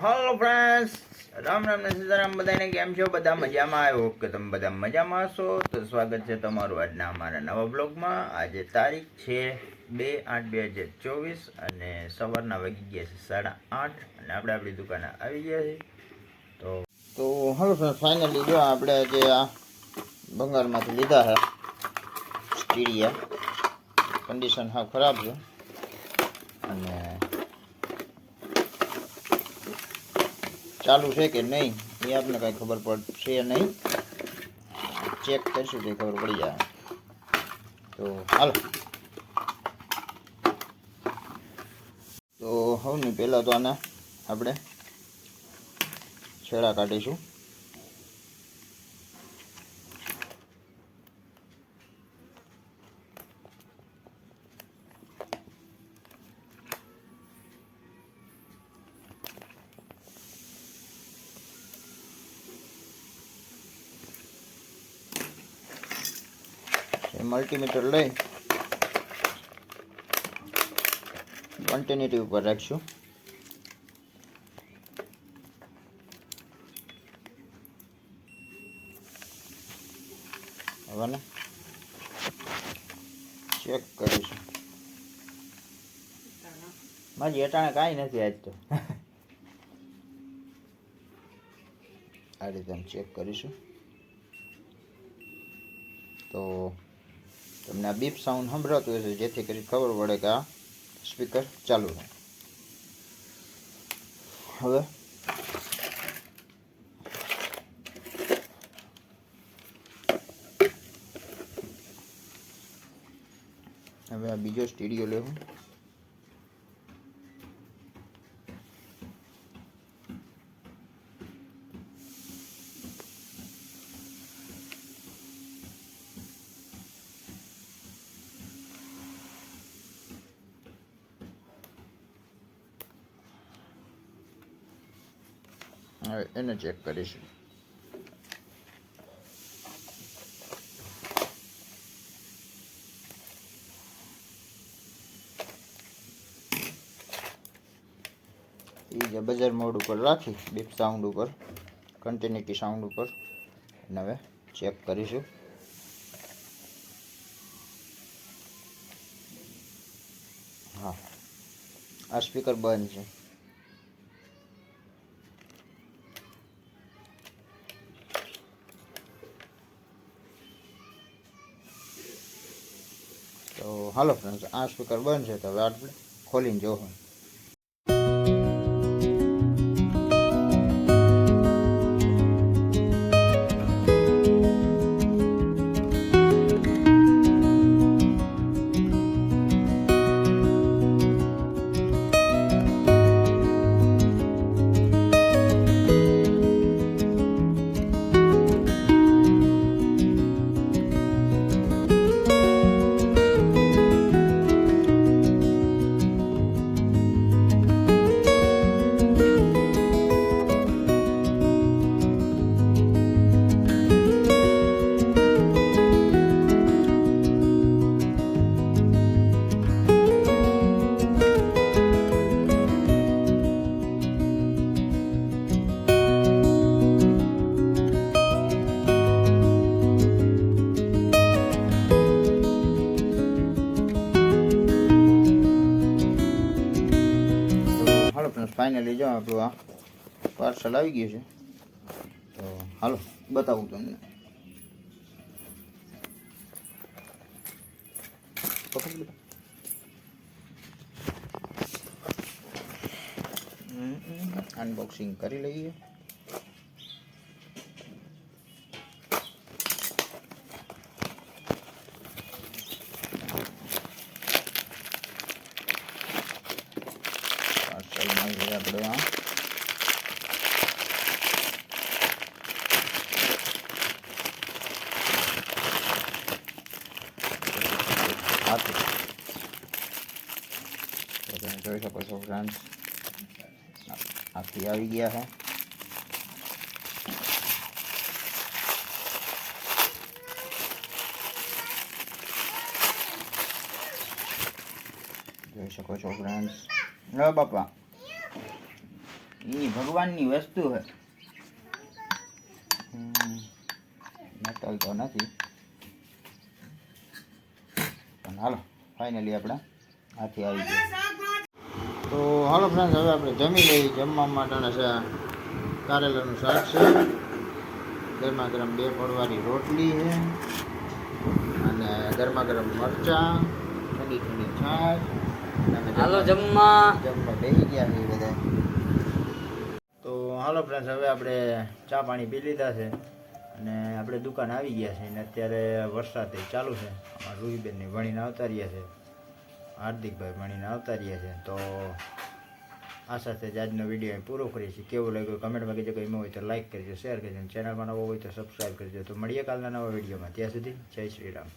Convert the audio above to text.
Hello friends Ram Ram ને સીતારામ બધાને કેમ છો? બધા મજામાં આવ્યો કે તમે બધા મજામાં હશો. તો સ્વાગત છે તમારું આજના અમારા નવા બ્લોગમાં. આજે તારીખ છે બે આઠ બે હજાર ચોવીસ અને સવારના વાગી ગયા છે સાડા આઠ અને આપણે આપણી દુકાને આવી ગયા છે તો તો હલો ફ્રેન્ડ ફાઇનલી જો આપણે જે આ બંગાળમાંથી લીધા છે સ્ટીડિયા કન્ડિશન હા ખરાબ છે. અને ચાલુ છે કે નહીં, એ આપને કાંઈ ખબર પડશે નહીં. ચેક કરશું તે ખબર પડી જાય. તો હાલો. તો હવે પહેલાં તો આના આપણે છેડા કાઢીશું. મલ્ટીમીટર લઈ કન્ટિન્યુટી ઉપર રાખશું. હવે ચેક કરીશું. મારી અટાણે કાંઈ નથી આજ તો. આ રીતે ચેક કરીશું. તો તમને આ બીપ સાઉન્ડ સંભળાતું હશે, જેથી કરી ખબર પડે કે આ સ્પીકર ચાલુ છે. હવે હવે આ બીજો સ્ટીડિયો લેવું. હવે એને ચેક કરીશું. જે બજાર મોડ ઉપર રાખી બીપ સાઉન્ડ ઉપર કન્ટિન્યુટી સાઉન્ડ ઉપર. અને હવે ચેક કરીશું. હા. આ સ્પીકર બંધ છે. હાલો ફ્રેન્ડ્સ આ સ્પીકર બંધ છે તો હવે આપણે ખોલીને જોવું ફાઇનલી જો આપણું આ પાર્સલ આવી ગયું છે. તો હાલો બતાવું તમને. અનબોક્સિંગ કરી લઈએ પાર્સલમાં છે આપણે આ હાથી તો તમે જોઈ શકો છો ફ્રેન્ડ્સ હાથી આવી ગયા છે જોઈ શકો છો ફ્રેન્ડ્સ હવે બાપા એ ભગવાનની વસ્તુ છે મેટલ તો નથી પણ હાલો ફાઇનલી આપણે હાથી આવી ગયા તો હાલો ફ્રેન્ડ હવે આપણે જમી લઈએ. જમવા માટેના છે કારેલાનું શાક છે. ગરમા ગરમ બે પડવાળી રોટલી છે અને ગરમા ગરમ મરચાં ઠંડી ઠંડી છાશ અને હાલો જમવા જમવા. જમવા બેસી ગયા છે બધા. તો હાલો ફ્રેન્ડ્સ હવે આપણે ચા પાણી પી લીધા છે અને આપણે દુકાન આવી ગયા છે અને અત્યારે વરસાદ ચાલુ છે. અમારા રૂહીબેનની વણીને આવતા રહ્યા છે. હાર્દિકભાઈ ભણીને આવતા રહ્યા છે. તો આ સાથે જ આજનો વીડિયો પૂરો કરીએ છીએ. કેવું લાગ્યું કમેન્ટમાં કહેજો. ગમ્યું હોય તો લાઈક કરજો શેર કરજો ચેનલમાં નવો હોય તો સબસ્ક્રાઈબ કરજો. તો મળીએ કાલના નવા વિડીયોમાં. ત્યાં સુધી જય શ્રી રામ.